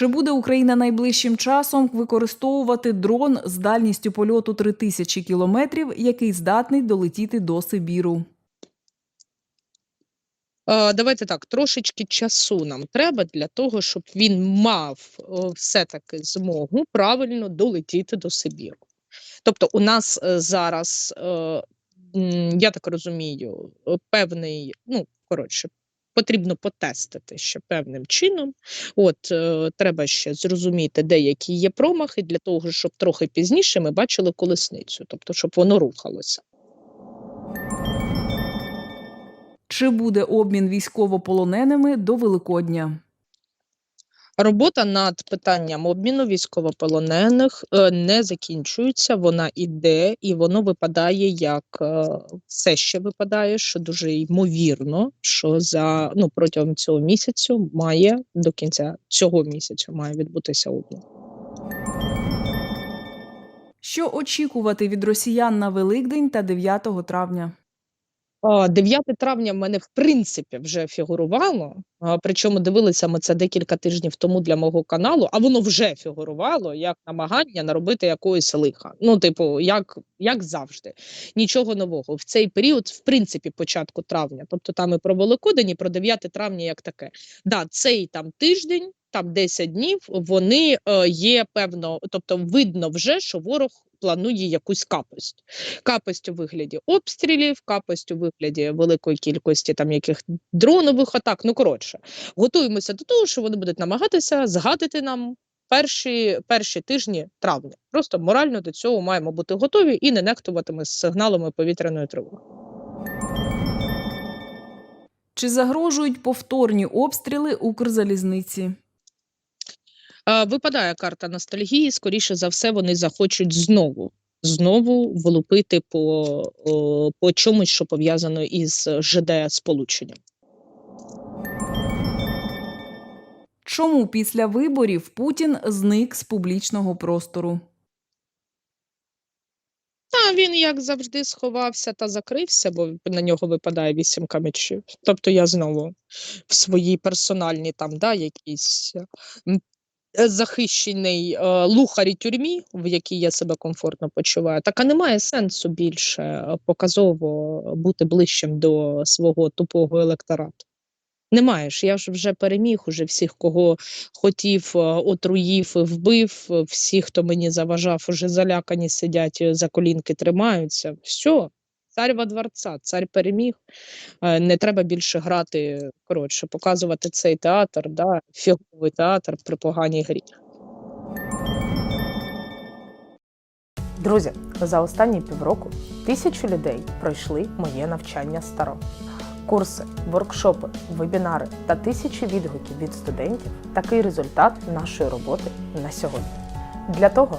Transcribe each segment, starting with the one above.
Чи буде Україна найближчим часом використовувати дрон з дальністю польоту 3000 кілометрів, який здатний долетіти до Сибіру? Е, Давайте так, трошечки часу нам треба для того, щоб він мав е, все-таки змогу правильно долетіти до Сибіру. Тобто, у нас е, зараз, я так розумію, певний, ну коротше, потрібно потестити ще певним чином. От е, треба ще зрозуміти, де які є промахи, для того, щоб трохи пізніше ми бачили колесницю, тобто, щоб воно рухалося. Чи буде обмін військовополоненими до Великодня? Робота над питанням обміну військовополонених е, не закінчується, вона іде і воно випадає як е, все ще випадає, що дуже ймовірно, що за ну протягом цього місяцю має до кінця цього місяця має відбутися обмін. Що очікувати від росіян на Великдень та 9 травня? А, 9 травня в мене в принципі вже фігурувало. Причому дивилися ми це декілька тижнів тому для мого каналу, а воно вже фігурувало як намагання наробити якоїсь лиха. Ну, типу, як, як завжди, нічого нового. В цей період, в принципі, початку травня, тобто там і про Великодень, і про 9 травня, як таке. Да, цей там тиждень, там 10 днів, вони е, є певно, тобто видно вже, що ворог планує якусь капость капость у вигляді обстрілів, капость у вигляді великої кількості там яких дронових атак. Ну коротше, готуємося до того, що вони будуть намагатися згадати нам перші, перші тижні травня. Просто морально до цього маємо бути готові і не нехтуватиме з сигналами повітряної тривоги. Чи загрожують повторні обстріли Укрзалізниці? Е, Випадає карта ностальгії. Скоріше за все, вони захочуть знову. Знову влупити по, по чомусь, що пов'язано із ЖД сполученням. Чому після виборів Путін зник з публічного простору? Та він, як завжди, сховався та закрився, бо на нього випадає вісімка мечів. Тобто я знову в своїй персональній там, да, якійсь е, захищеній е, лухарі тюрмі, в якій я себе комфортно почуваю. Так а немає сенсу більше е, показово бути ближчим до свого тупого електорату. Немає ж, я ж вже переміг уже всіх, кого хотів, отруїв, і вбив. Всі, хто мені заважав, уже залякані сидять, за колінки тримаються. Все, цар во дворця, цар переміг. Е, Не треба більше грати, коротше, показувати цей театр, да, фіговий театр при поганій грі. Друзі, за останні півроку тисячі людей пройшли моє навчання старо. Курси, воркшопи, вебінари та тисячі відгуків від студентів такий результат нашої роботи на сьогодні. Для того,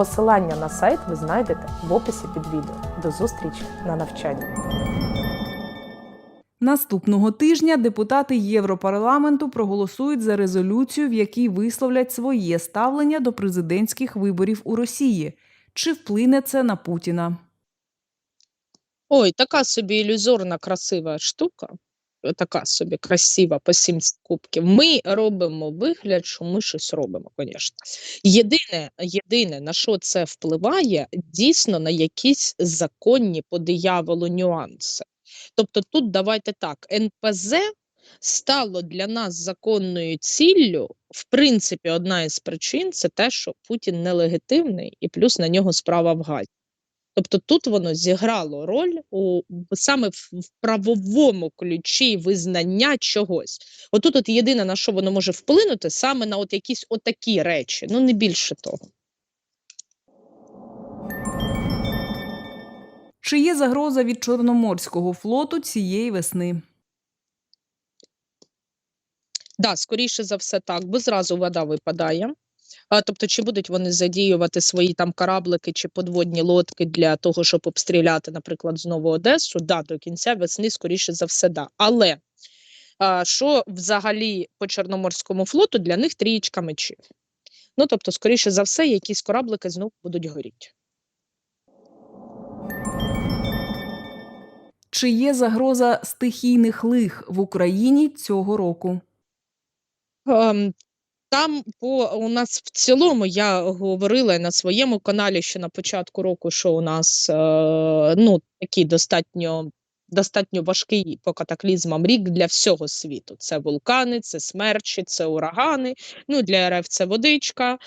Посилання на сайт ви знайдете в описі під відео. До зустрічі на навчанні. Наступного тижня депутати Європарламенту проголосують за резолюцію, в якій висловлять своє ставлення до президентських виборів у Росії. Чи вплине це на Путіна? Ой, така собі ілюзорна, красива штука. Е, Така собі красива по 70 кубків. Ми робимо вигляд, що ми щось робимо, звісно. Єдине, єдине, на що це впливає, дійсно на якісь законні по дияволу нюанси. Тобто, тут давайте так: НПЗ стало для нас законною ціллю. В принципі, одна із причин це те, що Путін нелегітимний, і плюс на нього справа в Газі. Тобто тут воно зіграло роль у саме в, в правовому ключі визнання чогось. Отут от єдине на що воно може вплинути, саме на от якісь отакі речі, ну не більше того. Чи є загроза від Чорноморського флоту цієї весни? Да, скоріше за все так, бо зразу вода випадає. Тобто, чи будуть вони задіювати свої там кораблики чи подводні лодки для того, щоб обстріляти, наприклад, знову Одесу? Да, до кінця весни, скоріше за все, да. Але що взагалі по Чорноморському флоту для них трієчка мечів? Ну, тобто, скоріше за все, якісь кораблики знову будуть горіти. Чи є загроза стихійних лих в Україні цього року? Там по у нас в цілому я говорила на своєму каналі ще на початку року, що у нас е, ну такі достатньо. Достатньо важкий по катаклізмам рік для всього світу. Це вулкани, це смерчі, це урагани. Ну для РФ це водичка.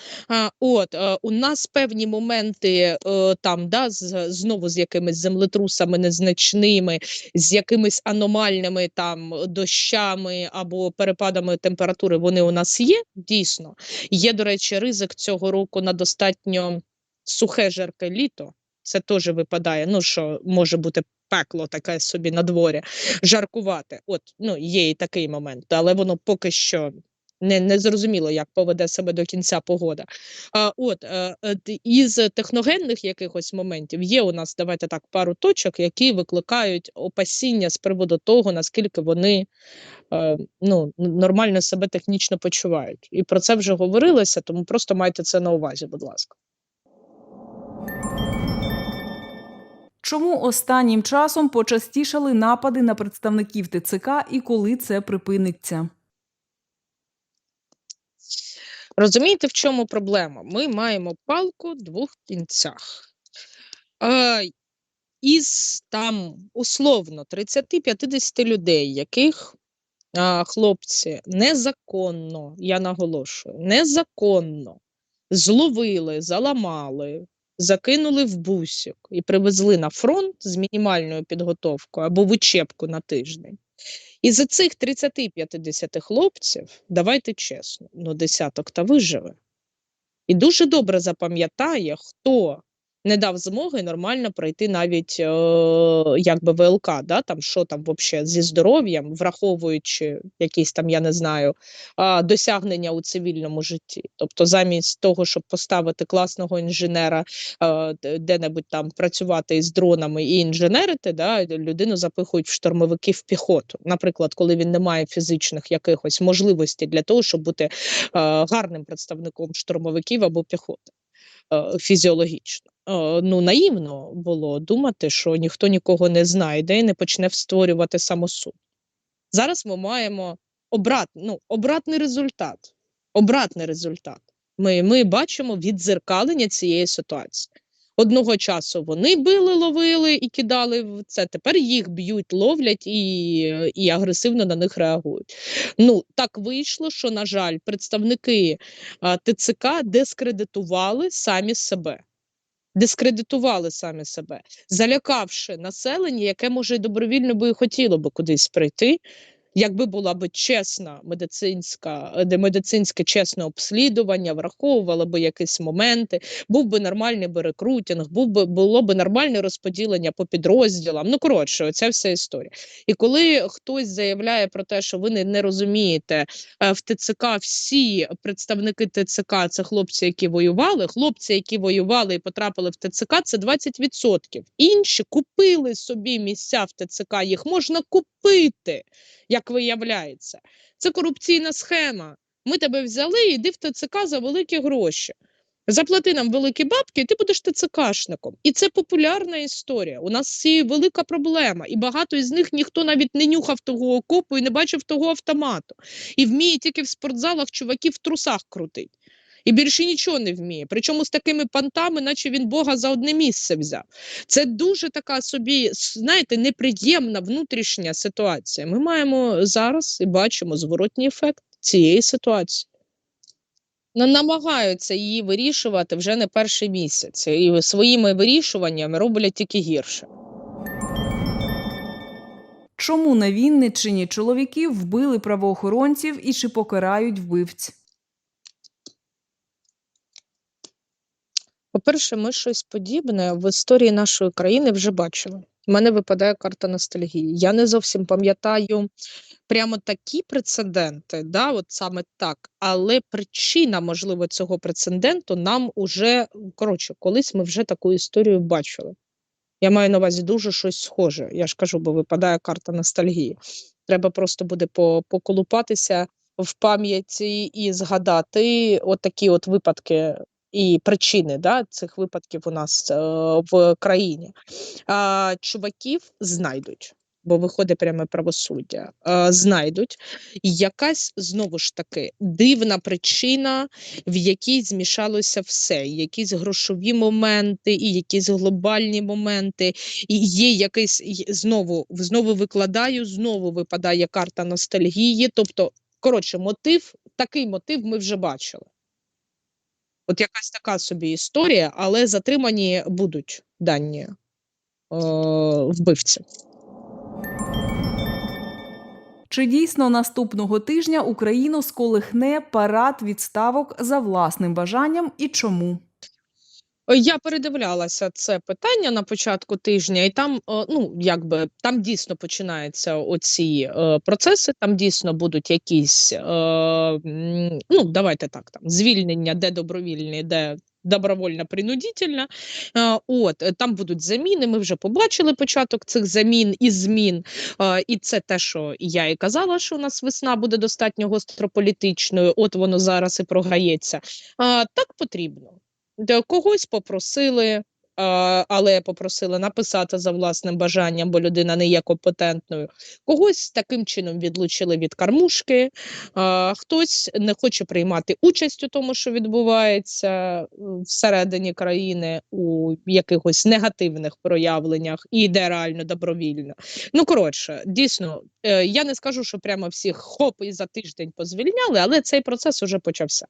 От е, у нас певні моменти е, там, да, знову з якимись землетрусами незначними, з якимись аномальними там дощами або перепадами температури вони у нас є, дійсно. Є, до речі, ризик цього року на достатньо сухе жарке літо. Це теж випадає. Ну що може бути пекло таке собі на дворі, жаркувати. От ну є і такий момент, але воно поки що не, не зрозуміло, як поведе себе до кінця погода. А, от е, е, із техногенних якихось моментів є у нас, давайте так, пару точок, які викликають опасіння з приводу того, наскільки вони е, ну, нормально себе технічно почувають. І про це вже говорилося, тому просто майте це на увазі, будь ласка. Чому останнім часом почастішали напади на представників ТЦК і коли це припиниться? Розумієте, в чому проблема? Ми маємо палку в двох кінцях. Е, із там условно 30-50 людей, яких а, хлопці незаконно, я наголошую, незаконно зловили, заламали, закинули в бусик і привезли на фронт з мінімальною підготовкою або в учебку на тиждень. І за цих 30-50 хлопців, давайте чесно, ну десяток та виживе. І дуже добре запам'ятає, хто не дав змоги нормально пройти навіть е, якби ВЛК, да, там що там вообще зі здоров'ям, враховуючи якісь там, я не знаю, а, досягнення у цивільному житті. Тобто, замість того, щоб поставити класного інженера е, де- де-небудь там працювати із дронами і інженерити, да, людину запихують в штурмовики в піхоту. Наприклад, коли він не має фізичних якихось можливостей для того, щоб бути е, гарним представником штурмовиків або піхоти е, фізіологічно. Е, Ну, наївно було думати, що ніхто нікого не знайде і не почне створювати самосуд. Зараз ми маємо обрат, ну, обратний результат. Обратний результат. Ми, ми бачимо віддзеркалення цієї ситуації. Одного часу вони били, ловили і кидали в це. Тепер їх б'ють, ловлять і, і агресивно на них реагують. Ну так вийшло, що, на жаль, представники ТЦК дискредитували самі себе. Дискредитували самі себе, залякавши населення, яке може добровільно би і хотіло би кудись прийти, якби була би чесна медицинська, е, де медицинське чесне обслідування, враховувало би якісь моменти, був би нормальний би рекрутинг, був би було би нормальне розподілення по підрозділам. Ну коротше, оця вся історія. І коли хтось заявляє про те, що ви не, не розумієте, е, в ТЦК всі представники ТЦК це хлопці, які воювали. Хлопці, які воювали і потрапили в ТЦК, це 20%. Інші купили собі місця в ТЦК. Їх можна купити, як виявляється. Це корупційна схема. Ми тебе взяли, іди в ТЦК за великі гроші. Заплати нам великі бабки, і ти будеш ТЦКшником. І це популярна історія. У нас є велика проблема. І багато із них ніхто навіть не нюхав того окопу і не бачив того автомату. І вміє тільки в спортзалах чуваків в трусах крутить. І більше нічого не вміє. Причому з такими пантами, наче він Бога за одне місце взяв. Це дуже така собі, знаєте, неприємна внутрішня ситуація. Ми маємо зараз і бачимо зворотній ефект цієї ситуації. Намагаються її вирішувати вже не перший місяць, і своїми вирішуваннями роблять тільки гірше. Чому на Вінниччині чоловіків вбили правоохоронців і чи покарають вбивць? По-перше, ми щось подібне в історії нашої країни вже бачили. У мене випадає карта ностальгії. Я не зовсім пам'ятаю прямо такі прецеденти, да, от саме так. Але причина, можливо, цього прецеденту нам уже коротше, колись ми вже таку історію бачили. Я маю на увазі дуже щось схоже. Я ж кажу, бо випадає карта ностальгії. Треба просто буде поколупатися в пам'яті і згадати от такі от випадки і причини да, цих випадків у нас е, в країні. Чуваків знайдуть, бо виходить пряме правосуддя. Знайдуть якась знову ж таки дивна причина, в якій змішалося все, якісь грошові моменти, і якісь глобальні моменти, і є якийсь знову знову викладаю, знову випадає карта ностальгії. Тобто, коротше, мотив, такий мотив ми вже бачили. От якась така собі історія, але затримані будуть дані е, вбивці. Чи дійсно наступного тижня Україну сколихне парад відставок за власним бажанням і чому? Е, Я передивлялася це питання на початку тижня, і там, е, ну якби там дійсно починаються оці е, процеси. Там дійсно будуть якісь е, ну давайте так, там звільнення, де добровільні, де добровольно принудительно. Е, От там будуть заміни. Ми вже побачили початок цих замін і змін. І це те, що я і казала, що у нас весна буде достатньо гострополітичною. От воно зараз і програється. Так потрібно. Де когось попросили, але попросили написати за власним бажанням, бо людина не є компетентною. Когось таким чином відлучили від кармушки, а, хтось не хоче приймати участь у тому, що відбувається всередині країни у якихось негативних проявленнях і йде добровільно. Ну коротше, дійсно, е, я не скажу, що прямо всіх хоп і за тиждень позвільняли, але цей процес уже почався.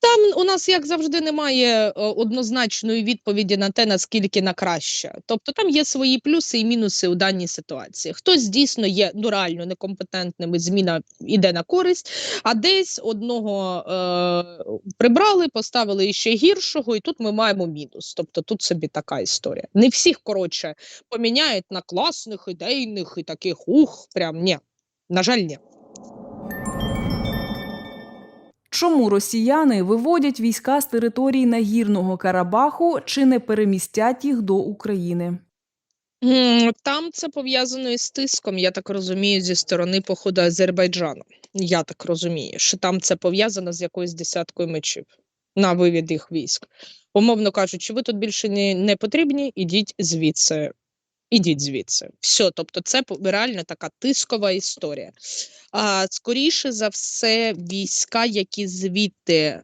Там у нас, як завжди, немає е, однозначної відповіді на те, наскільки на краще. Тобто там є свої плюси і мінуси у даній ситуації. Хтось дійсно є ну реально некомпетентним, і зміна йде на користь, а десь одного е, прибрали, поставили ще гіршого, і тут ми маємо мінус. Тобто тут собі така історія. Не всіх коротше поміняють на класних, ідейних і таких ух, прям ні. На жаль, ні. Чому росіяни виводять війська з території Нагірного Карабаху чи не перемістять їх до України? Там це пов'язано із тиском, я так розумію, зі сторони походу Азербайджану. Я так розумію, що там це пов'язано з якоюсь десяткою мечів на вивід їх військ. Умовно кажучи, ви тут більше не, не потрібні, ідіть звідси. Ідіть звідси. Все, тобто, це реально така тискова історія. А скоріше за все, війська, які звідти е,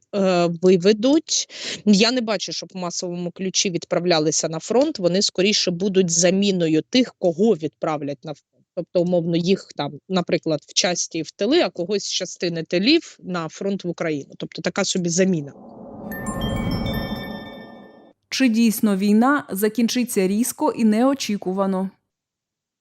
виведуть, я не бачу, щоб в масовому ключі відправлялися на фронт. Вони скоріше будуть заміною тих, кого відправлять на фронт. Тобто, умовно, їх там, наприклад, в часті в тили, а когось з частини тилів на фронт в Україну. Тобто така собі заміна. Чи дійсно війна закінчиться різко і неочікувано?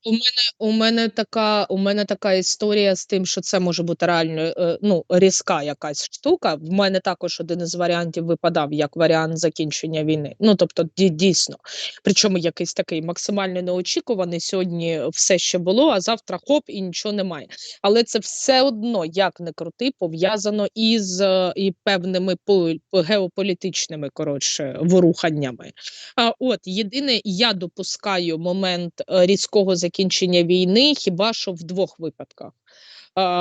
У мене у мене така у мене така історія з тим, що це може бути реально е, ну різка якась штука. В мене також один із варіантів випадав як варіант закінчення війни. Ну тобто, дійсно, причому якийсь такий максимально неочікуваний. Сьогодні все ще було, а завтра хоп і нічого немає. Але це все одно, як не крути, пов'язано із е, і певними по- по- геополітичними коротше воруханнями. А от єдине, я допускаю момент е, різкого закінчення війни, хіба що в двох випадках: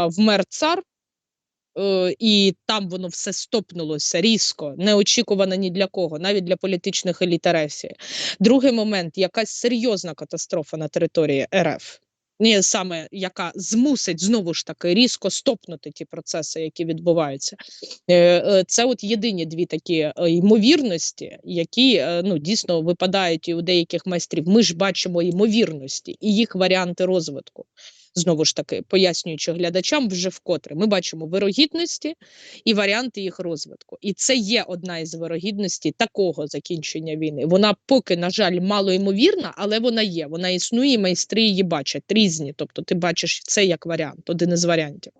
вмер цар. е, І там воно все стопнулося різко, неочікувано ні для кого, навіть для політичних еліт. Другий момент якась серйозна катастрофа на території РФ. Ні, саме яка змусить знову ж таки різко стопнути ті процеси, які відбуваються. Е, е, Це от єдині дві такі е, ймовірності, які ну дійсно випадають і у деяких майстрів. Ми ж бачимо ймовірності і їх варіанти розвитку. Знову ж таки, пояснюючи глядачам вже вкотре, ми бачимо вирогідності і варіанти їх розвитку. І це є одна із вирогідностей такого закінчення війни. Вона поки, на жаль, мало ймовірна, але вона є. Вона існує, і майстри її бачать різні. Тобто, ти бачиш це як варіант, один із варіантів.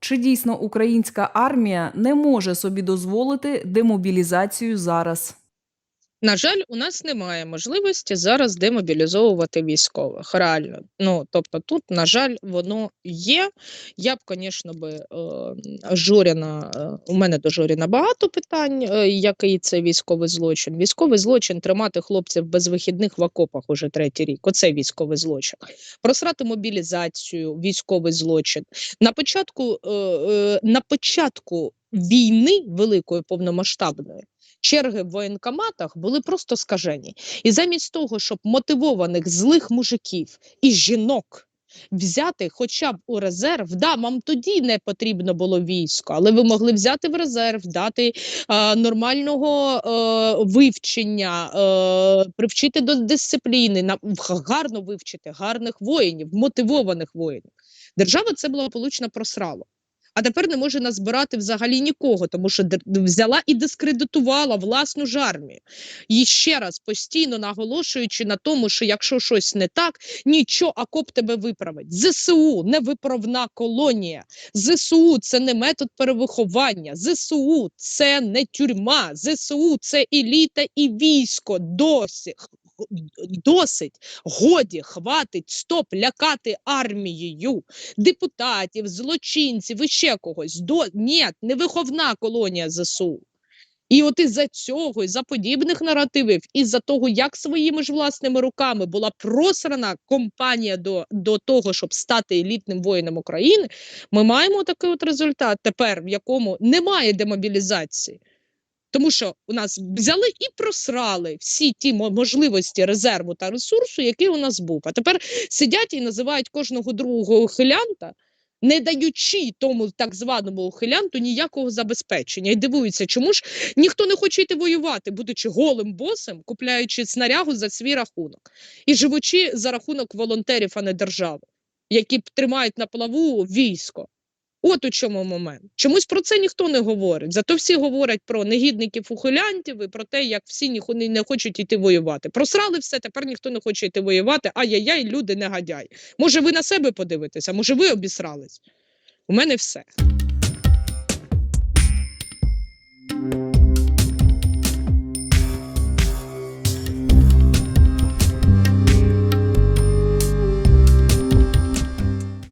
Чи дійсно українська армія не може собі дозволити демобілізацію зараз? На жаль, у нас немає можливості зараз демобілізовувати військових. Реально. Ну тобто, тут, на жаль, воно є. Я б, звісно, би е, Жоріна, е, у мене до Жоріна багато питань, е, який це військовий злочин. Військовий злочин тримати хлопців без вихідних в окопах уже третій рік. Оце військовий злочин. Просрати мобілізацію, військовий злочин. На початку, на початку війни великої повномасштабної черги в воєнкоматах були просто скажені. І замість того, щоб мотивованих злих мужиків і жінок взяти хоча б у резерв, да, вам тоді не потрібно було військо, але ви могли взяти в резерв, дати е, нормального е, вивчення, е, привчити до дисципліни, на, гарно вивчити гарних воїнів, мотивованих воїнів. Держава це благополучно просрала. А тепер не може назбирати взагалі нікого, тому що взяла і дискредитувала власну ж армію. І ще раз постійно наголошуючи на тому, що якщо щось не так, нічого, акоп тебе виправить. ЗСУ не виправна колонія. ЗСУ це не метод перевиховання. ЗСУ це не тюрма. ЗСУ це еліта і військо. Досі досить. Годі, хватить, стоп, лякати армією депутатів, злочинців і ще когось. До ні, не виховна колонія ЗСУ. І от із-за цього, із-за подібних наративів, із-за того, як своїми ж власними руками була просрана компанія до, до того, щоб стати елітним воїном України, ми маємо такий от результат тепер, в якому немає демобілізації. Тому що у нас взяли і просрали всі ті мо- можливості резерву та ресурсу, який у нас був. А тепер сидять і називають кожного другого ухилянта, не даючи тому так званому ухилянту ніякого забезпечення. І дивуються, чому ж ніхто не хоче йти воювати, будучи голим босом, купляючи снарягу за свій рахунок і живучи за рахунок волонтерів, а не держави, які тримають на плаву військо. От у чому момент. Чомусь про це ніхто не говорить. Зато всі говорять про негідників ухилянтів і про те, як всі ніхто не хочуть йти воювати. Просрали все, тепер ніхто не хоче йти воювати. Ай-яй-яй, люди негодяй. Може, ви на себе подивитеся, може, ви обісрались. У мене все.